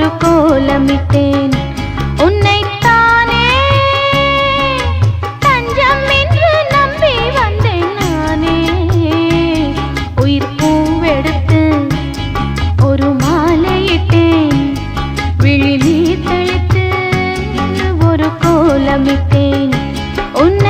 ஒரு கோலமிட்டேன். உன்னை தானே தஞ்சம் என்று நம்பி வந்தேன் நானே. உயிர் பூவெடுத்து ஒரு மாலையிட்டேன். விழி நீ தெளித்து ஒரு கோலமிட்டேன். உன்னை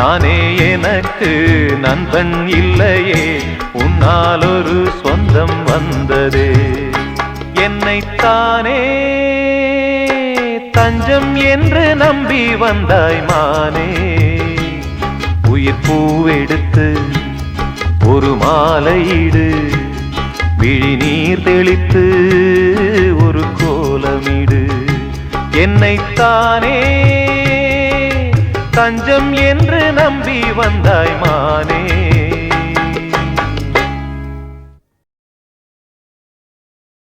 நானே எனக்கு நண்பன் இல்லையே. உன்னால் ஒரு சொந்தம் வந்ததே. என்னைத்தானே தஞ்சம் என்று நம்பி வந்தாய் மானே. உயிர் பூவெடுத்து ஒரு மாலையிடு விழி நீர் தெளித்து ஒரு கோலமிடு. என்னைத்தானே தஞ்சம் என்று நம்பி வந்தாய் மானே.